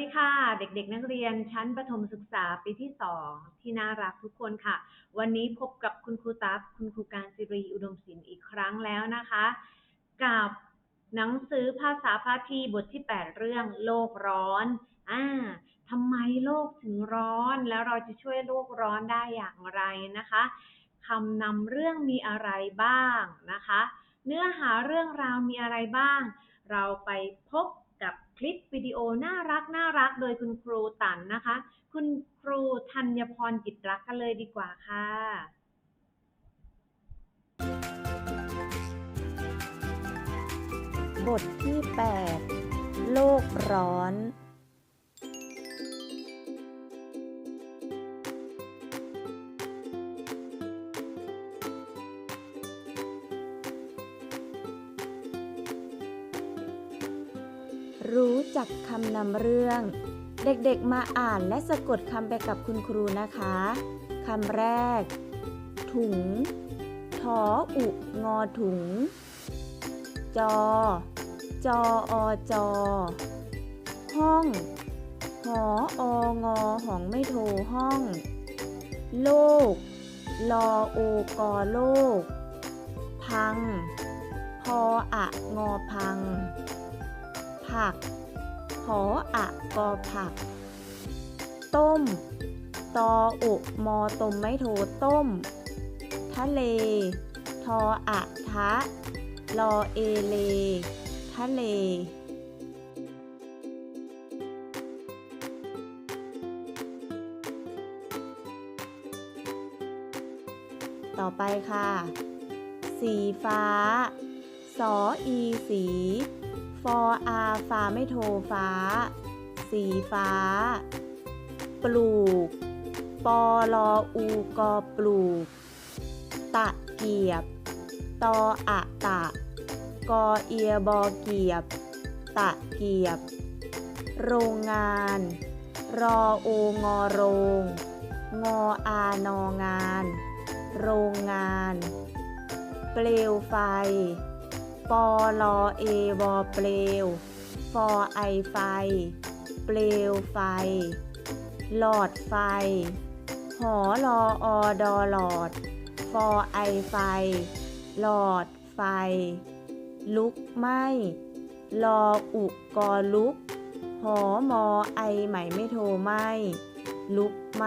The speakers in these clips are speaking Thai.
วัสดีค่ะ เด็กๆ นักเรียนชั้นประถมศึกษาปีที่สองที่น่ารักทุกคนค่ะ วันนี้พบกับคุณครูตั๊กคุณครูการศิรีอุดมศิลป์อีกครั้งแล้วนะคะ กับหนังสือภาษาพาทีบทที่ 8 เรื่องโลกร้อนอ่าทำไมโลกถึงร้อนแล้วเราจะช่วยโลกร้อนได้อย่างไรนะคะคำนำเรื่องมีอะไรบ้างนะคะ เนื้อหาเรื่องราวมีอะไรบ้าง เราไปพบ คลิปวิดีโอน่ารักน่ารักโดยคุณครูตันนะคะ คุณครูธัญพรจิตรักกันเลยดีกว่าค่ะบทที่ 8 โลกร้อน รู้จักคำนำเรื่อง เด็กๆมาอ่านและสะกดคำไปกับคุณครูนะคะคำแรก ถุงทออุงอถุง จอ จออจอ ห้องหอองอหองไม่โทห้อง โลก ลอโอกอโลก พัง พออะงอพัง ผัก หออะกอผัก ต้ม ตออุมอตมไม่โทต้ม ทะเล ทออะทะลอเอเล ทะเลต่อไปค่ะ สีฟ้า สออีสี ฟออาฟ้าไม่โทฟ้า สีฟ้า ปลูก ปอลออูกอปลูก ตะเกียบ ตออะตะ กอเอียบอเกียบ ตะเกียบ โรงงาน รอโองอโรง งออานองาน โรงงาน เปลวไฟ ปอลอเอวอเปลวฟอไอไฟ เปลวไฟ หลอดไฟ หอลออดอหลอด ฟอไอไฟ หลอดไฟ ลุกไหมลออุกอลุก หอมอไอไหมไม่โทไหมลุกไหม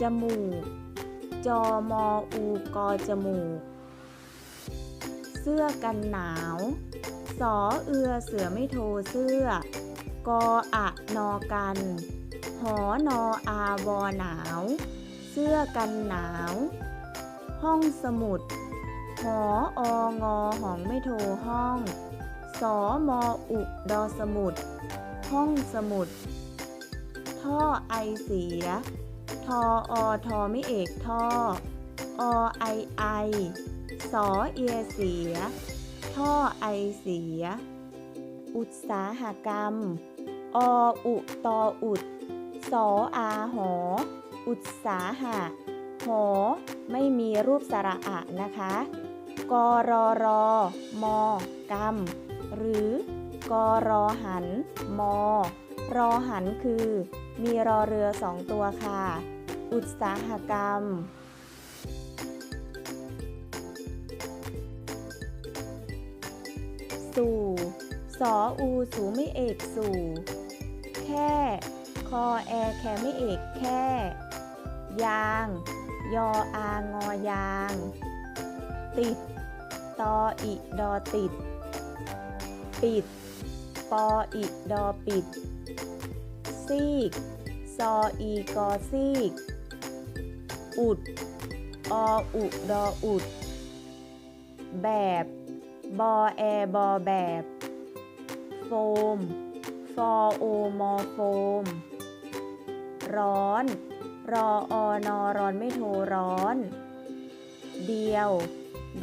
จมูก จอมออูกอจมูก เสื้อกันหนาว สอเอือเสือไม่โทเสื้อ กออะนอกัน หอนออาวอหนาว เสื้อกันหนาว ห้องสมุด หอองอหองไม่โทห้อง สอมออุดอสมุด ห้องสมุด ท่อไอเสีย ออทอไม่เอกท่ออไอไอสอเอียเสีย ท่อไอเสีย อุตสาหกรรม ออุตออุดสออาหอ อุตสาหะ หอ ไม่มีรูปสระอะนะคะ กรอรอมอกรรม หรือกรอหันมอรอหันคือ มีรอเรือสองตัวค่ะ อุตสาหกรรม สู่สออูสูไม่เอกสู่ แค่คอแอแคไม่เอกแค่ ยาง ยออางอยาง ติด ตออิดอติด ปิด ปออิดอปิด ซีก ซออีกอซีก อุด ออุดออุด แบบ บอแอบอแบบ โฟม ฟอโอมอโฟม ร้อน รออนอร้อนไม่โทร้อน เดียว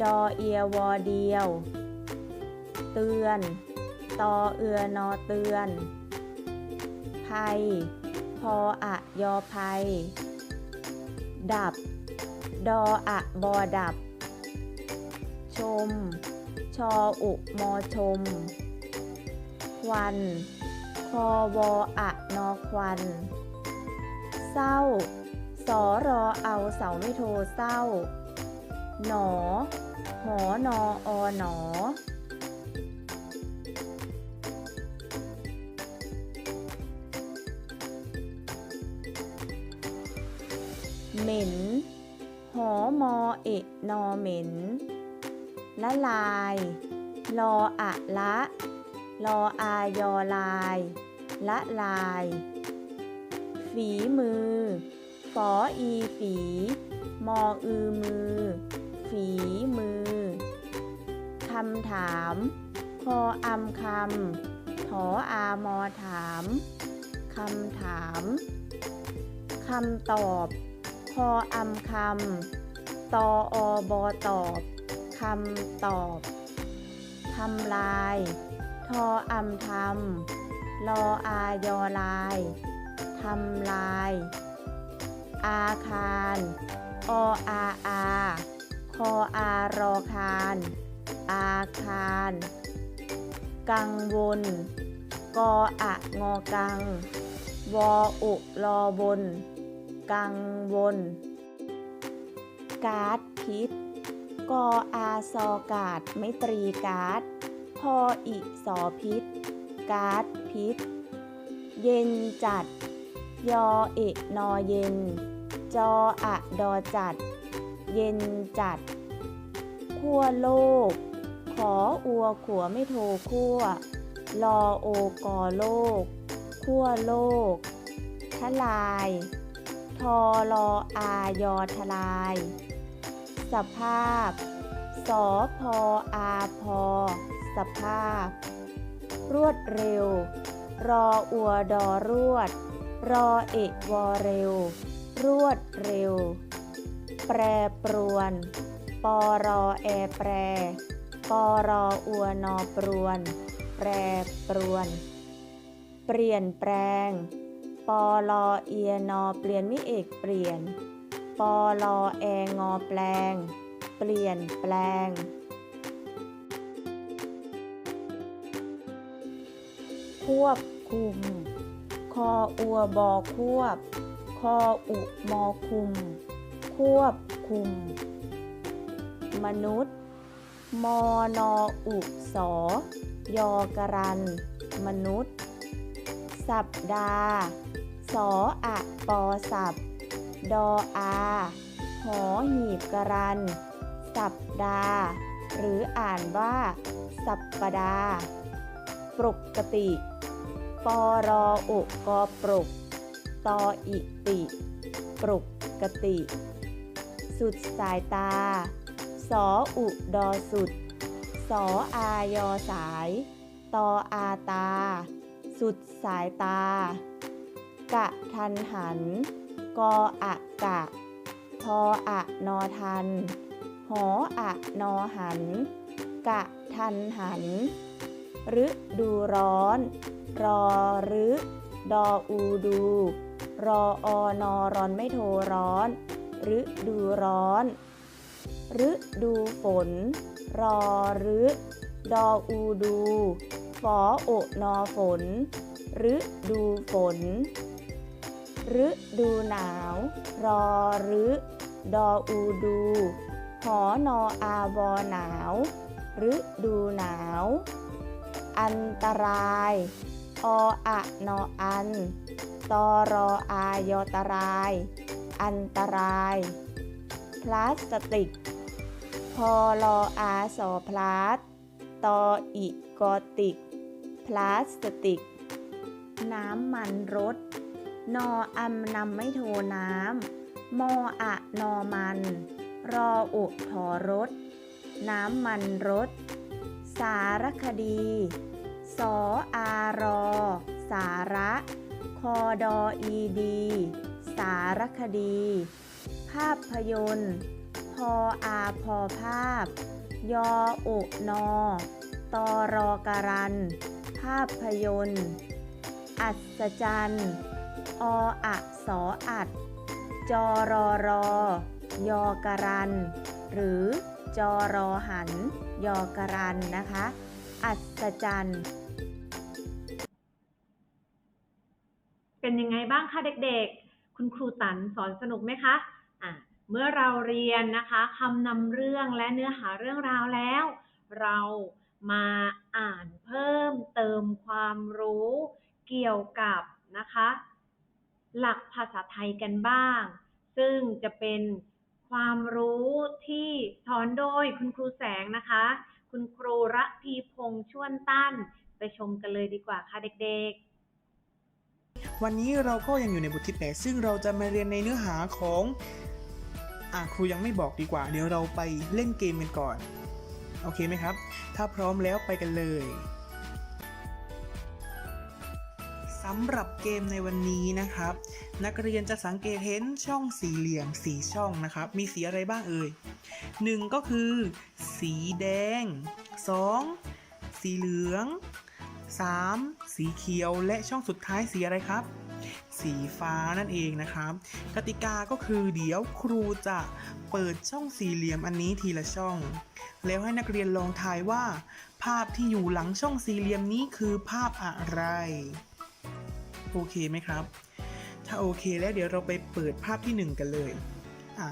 ดอเอียวอเดียว เตือน ตอเอือนอเตือน ภัย พออะยอภัย ดับ ดออะบอดับ ชม ชออุมอชม ควันคอวออะนอควัน เศร้า สอรอเอาเสาไม่โทเศร้า หนอ หอนออหนอ มอเอะนอเหม็น ละลาย ลออะละ ลออายอลาย ละลาย ฝีมือ ฝออีฝี มออือมือ ฝีมือ คำถามคออำคำถออามอถามคำถามคำตอบคออำคำ ตออบอตอบ คำตอบ ทำลาย ทออำทำลออายอลาย ทำลาย อาคาร ออาอาคออารอคาร อาคาร กังวล กออะงอกัง วออุรอบน กังวล การ์ดพิษ กออาซอกาดไม่ตรีการ์ด พออิสอพิษ การ์ดพิษ เย็นจัด ยอเอะนอเย็น จออะดอจัด เย็นจัด ขั้วโลก ขออัวขัวไม่โทขั้วลอโอกอโลก ขั้วโลก ทลาย ทอลออายอทลาย สภาพ สอพออาพอ สภาพ รวดเร็ว รออัวดอรวด รอเอกวอเร็ว รวดเร็ว แปรปรวน ปอรอแอแปร ปอรออัวนอปรวน แปรปรวน เปลี่ยนแปลง ปอลอเอียนอเปลี่ยนมิเอกเปลี่ยน ปอลอแองอแปลง เปลี่ยนแปลง ควบคุม คออัวบอควบ คออุมอคุม ควบคุม มนุษย์ มอนออุสอยอกรัน มนุษย์ สัปดาห์ สออะปอสับ ดออา หอหีบกรัน สัปดา หรืออ่านว่า สัปปดาห์ปกติปอรออุกอปรุกตออิติ ปรุกกติ สุดสายตา สออุดอสุด สออายอสาย ตออาตา สุดสายตากะทันหัน กออะกะ ทออะนอทัน หออะนอหัน กะทันหันฤดูร้อน รอรึดออูดู รออนอรอนไม่โทร้อนฤดูร้อนฤดูฝน รอรึดออูดู ฝอโอนอฝนฤดูฝน ฤดูหนาว รอรึดออูดูหอนออาบอหนาวฤดูหนาว อันตราย ออะนออัน ตอรออายอตราย อันตราย พลาสติก พอลออาสอพลาสตออิกอติก พลาสติก น้ำมันรถ นออำนำไม่โทน้ำมออะนอมัน รออุถอรถ น้ำมันรถ สารคดี สออารอ สาระ คอดออีดี สารคดี ภาพยนตร์พออาพอภาพ ยออุนอตอรอการัน ภาพยนตร์ อัศจรรย์ ออะสออัด จอรอรอยอกรัน หรือจอรอหัน ยอกรันนะคะ อัศจรรย์ เป็นยังไงบ้างคะเด็กๆ คุณครูตันสอนสนุกไหมคะอะเมื่อเราเรียนนะคะคำนำเรื่องและเนื้อหาเรื่องราวแล้ว เรามาอ่านเพิ่มเติมความรู้เกี่ยวกับนะคะ หลักภาษาไทยกันบ้าง ซึ่งจะเป็นความรู้ที่สอนโดยคุณครูแสงนะคะ คุณครูระพีพงษ์ชวนตั้น ไปชมกันเลยดีกว่าค่ะเด็กๆ วันนี้เราก็ยังอยู่ในบทที่8ซึ่งเราจะมาเรียนในเนื้อหาของอะครูยังไม่บอกดีกว่า เดี๋ยวเราไปเล่นเกมกันก่อน โอเคไหมครับ ถ้าพร้อมแล้วไปกันเลย สำหรับเกมในวันนี้นะครับ นักเรียนจะสังเกตเห็นช่องสี่เหลี่ยมสีช่องนะครับ มีสีอะไรบ้างเอ่ยหนึ่งก็คือ สีแดง 2. สีเหลือง 3. สีเขียวและช่องสุดท้ายสีอะไรครับ สีฟ้านั่นเองนะครับ กติกาก็คือเดี๋ยวครูจะเปิดช่องสี่เหลี่ยมอันนี้ทีละช่อง แล้วให้นักเรียนลองทายว่า ภาพที่อยู่หลังช่องสี่เหลี่ยมนี้คือภาพอะไร โอเคไหมครับ ถ้าโอเคแล้วเดี๋ยวเราไปเปิดภาพที่หนึ่งกันเลยอะ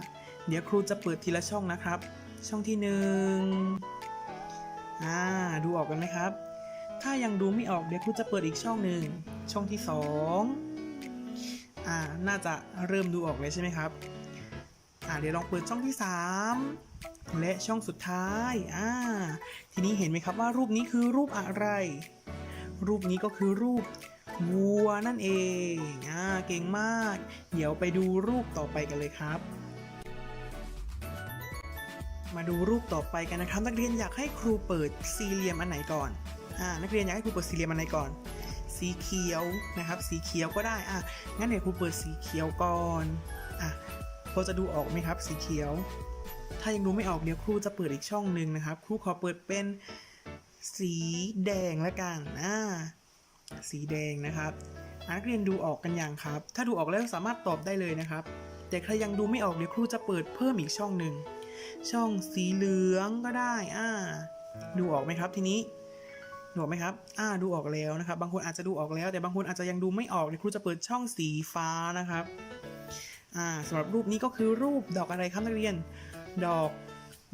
เดี๋ยวครูจะเปิดทีละช่องนะครับ ช่องที่หนึ่งอ่าดูออกกันไหมครับ ถ้ายังดูไม่ออกเดี๋ยวครูจะเปิดอีกช่องหนึ่งช่องที่สองอ่าน่าจะเริ่มดูออกเลยใช่ไหมครับอ่าเดี๋ยวลองเปิดช่องที่สามและช่องสุดท้ายอ่าทีนี้เห็นไหมครับว่ารูปนี้คือรูปอะไร รูปนี้ก็คือรูป วัวนั่นเองอ่าเก่งมาก เดี๋ยวไปดูรูปต่อไปกันเลยครับ มาดูรูปต่อไปกันนะครับ นักเรียนอยากให้ครูเปิดสี่เหลี่ยมอันไหนก่อนอ่านักเรียนอยากให้ครูเปิดสี่เหลี่ยมอันไหนก่อน สีเขียวนะครับ สีเขียวก็ได้อะงั้นเดี๋ยวครูเปิดสีเขียวก่อนอะพอจะดูออกไหมครับสีเขียว ถ้ายังดูไม่ออกเดี๋ยวครูจะเปิดอีกช่องหนึ่งนะครับ ครูขอเปิดเป็นสีแดงละกันอ่า สีแดงนะครับนักเรียนดูออกกันยังครับ ถ้าดูออกแล้วสามารถตอบได้เลยนะครับ แต่ใครยังดูไม่ออกเดี๋ยวครูจะเปิดเพิ่มอีกช่องหนึ่ง ช่องสีเหลืองก็ได้ อ่า ดูออกไหมครับทีนี้ ดูออกไหมครับ อ่า ดูออกแล้วนะครับ บางคนอาจจะดูออกแล้ว แต่บางคนอาจจะยังดูไม่ออกเดี๋ยวครูจะเปิดช่องสีฟ้านะครับ อ่าสำหรับรูปนี้ก็คือรูปดอกอะไรครับนักเรียน ดอก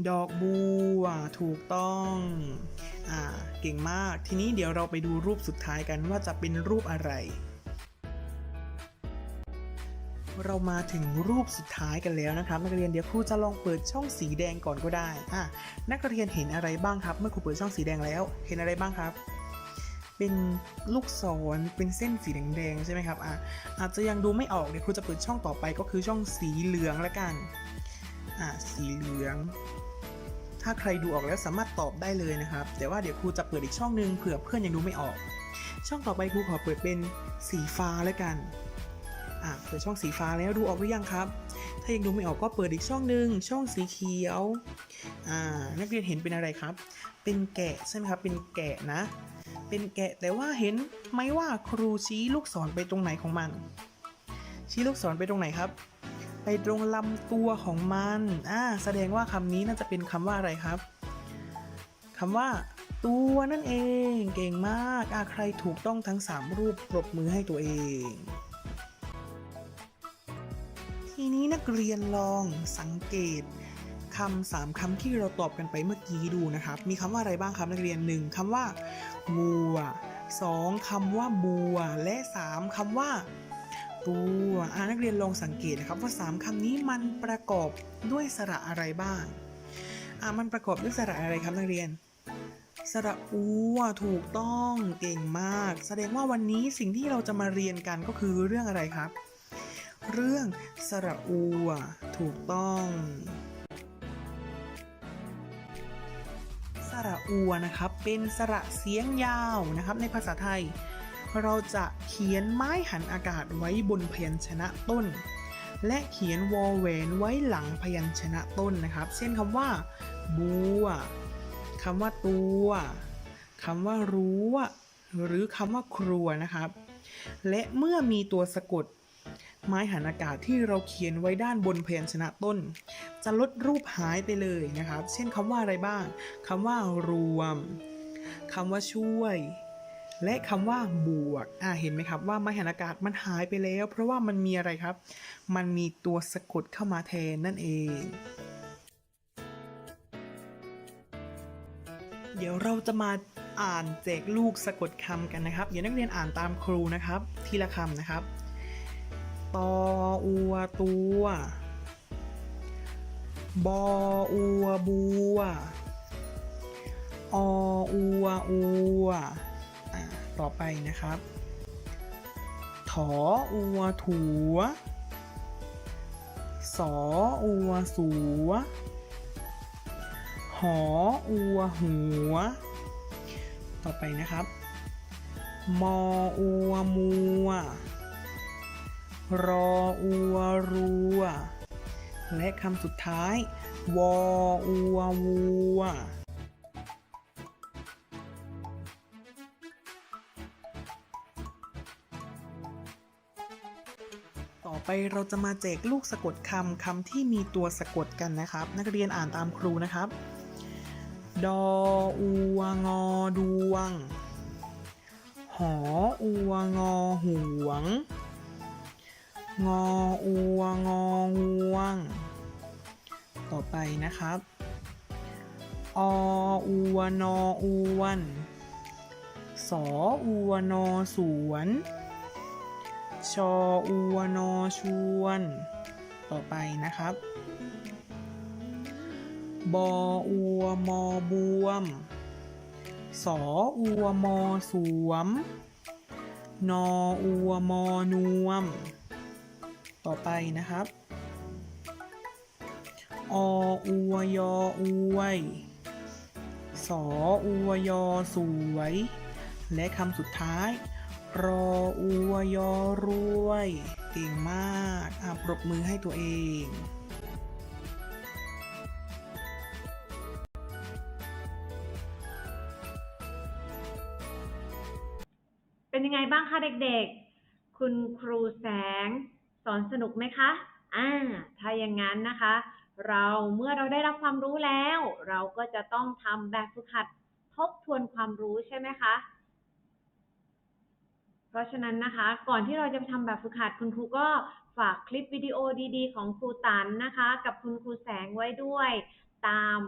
ดอกบัว ถูกต้อง อ่าเก่งมาก ทีนี้เดี๋ยวเราไปดูรูปสุดท้ายกันว่าจะเป็นรูปอะไร เรามาถึงรูปสุดท้ายกันแล้วนะครับ นักเรียนเดี๋ยวครูจะลองเปิดช่องสีแดงก่อนก็ได้อะนักเรียนเห็นอะไรบ้างครับ เมื่อครูเปิดช่องสีแดงแล้ว เห็นอะไรบ้างครับเป็นลูกศรเป็นเส้นสีแดงๆใช่ไหมครับอะอาจจะยังดูไม่ออกเดี๋ยวครูจะเปิดช่องต่อไปก็คือช่องสีเหลืองละกันอะสีเหลือง ถ้าใครดูออกแล้วสามารถตอบได้เลยนะครับ แต่ว่าเดี๋ยวครูจะเปิดอีกช่องหนึ่งเผื่อเพื่อนยังดูไม่ออก ช่องต่อไปครูขอเปิดเป็นสีฟ้าละกันอะเปิดช่องสีฟ้าแล้วดูออกหรือยังครับ ถ้ายังดูไม่ออกก็เปิดอีกช่องหนึ่งช่องสีเขียวอ่านักเรียนเห็นเป็นอะไรครับ เป็นแกะใช่ไหมครับ เป็นแกะนะ เป็นแกะแต่ว่าเห็นไหมว่าครูชี้ลูกศรไปตรงไหนของมัน ชี้ลูกศรไปตรงไหนครับ ไปตรงลำตัวของมันอ่าแสดงว่าคำนี้น่าจะเป็นคำว่าอะไรครับคำว่า ตัวนั่นเอง เก่งมากอ่าใครถูกต้องทั้ง 3 รูปปรบมือให้ตัวเอง ทีนี้นักเรียนลองสังเกตคำสามคำที่เราตอบกันไปเมื่อกี้ดูนะครับ มีคำว่าอะไรบ้างครับนักเรียนหนึ่งคำว่าวัวสองคำว่าบัว และสามคำว่า ตัวอ่านักเรียนลองสังเกตนะครับว่าสามคำนี้มันประกอบด้วยสระอะไรบ้างอ่ามันประกอบด้วยสระอะไรครับนักเรียน สระอูถูกต้องเก่งมาก แสดงว่าวันนี้สิ่งที่เราจะมาเรียนกันก็คือเรื่องอะไรครับ เรื่องสระอูถูกต้องสระอูนะครับเป็นสระเสียงยาวนะครับในภาษาไทย เราจะเขียนไม้หันอากาศไว้บนพยัญชนะต้น และเขียนวอแหวนไว้หลังพยัญชนะต้นนะครับ เช่นคำว่า บัวคำว่าตัวคำว่ารั้วหรือคำว่าครัวนะครับ และเมื่อมีตัวสะกด ไม้หันอากาศที่เราเขียนไว้ด้านบนพยัญชนะต้น จะลดรูปหายไปเลยนะครับ เช่นคำว่าอะไรบ้างคำว่ารวมคำว่าช่วย และคำว่าบวกอ่าเห็นไหมครับว่าไม้หันอากาศมันหายไปแล้ว เพราะว่ามันมีอะไรครับ มันมีตัวสะกดเข้ามาแทนนั่นเอง เดี๋ยวเราจะมาอ่านแจกลูกสะกดคำกันนะครับ เดี๋ยวนักเรียนอ่านตามครูนะครับ ทีละคำนะครับตออัวตัวบออัวบัวออัวอัวอ่า ต่อไปนะครับ ถออัวถัว สออัวสัว หออัวหัว ต่อไปนะครับ มออัวมัว รออัวรัว และคำสุดท้าย วออัววัว ไปเราจะมาแจกลูกสะกดคำคำที่มีตัวสะกดกันนะครับ นักเรียนอ่านตามครูนะครับ ดออัวงอดวง หออัวงอหวง งออัวงอห่วง ต่อไปนะครับ ออัวนออวน สออัวนอสวน ชออัวนอชวน ต่อไปนะครับ บออัวมอบวม สออัวมอสวม นออัวมอนวม ต่อไปนะครับ ออัวยออวยสออัวยอสวย และคำสุดท้าย รออัวยอรวย เก่งมากอะปรบมือให้ตัวเองเป็นยังไงบ้างคะเด็กๆ คุณครูแสงสอนสนุกไหมคะ อ่า ถ้าอย่างนั้นนะคะ เราเมื่อเราได้รับความรู้แล้ว เราก็จะต้องทำแบบฝึกหัดทบทวนความรู้ใช่ไหมคะ เพราะฉะนั้นนะคะ ก่อนที่เราจะไปทำแบบฝึกหัดคุณครูก็ฝากคลิปวิดีโอดีๆ ของครูตันนะคะ กับคุณครูแสงไว้ด้วย ตาม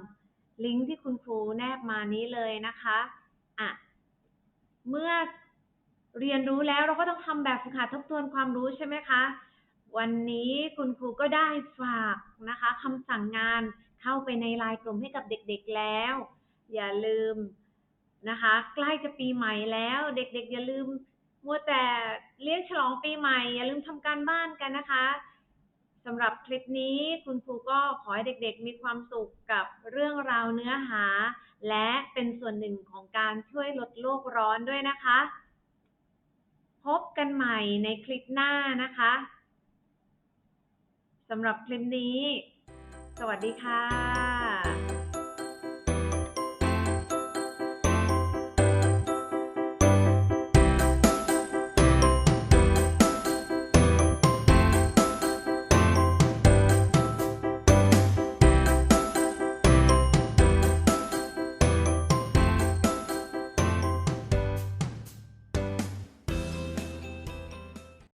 ลิงก์ที่คุณครูแนบมานี้เลยนะคะอะเมื่อเรียนรู้แล้วเราก็ต้องทำแบบฝึกหัดทบทวนความรู้ใช่ไหมคะ วันนี้คุณครูก็ได้ฝากนะคะคำสั่งงานเข้าไปในไลน์กลุ่มให้กับเด็กๆแล้ว อย่าลืมนะคะ ใกล้จะปีใหม่แล้ว เด็กๆ อย่าลืม มัวแต่เลี้ยงฉลองปีใหม่ อย่าลืมทำการบ้านกันนะคะสำหรับคลิปนี้คุณครูก็ขอให้เด็กๆ มีความสุขกับเรื่องราวเนื้อหา และเป็นส่วนหนึ่งของการช่วยลดโลกร้อนด้วยนะคะ พบกันใหม่ในคลิปหน้านะคะสำหรับคลิปนี้ สวัสดีค่ะ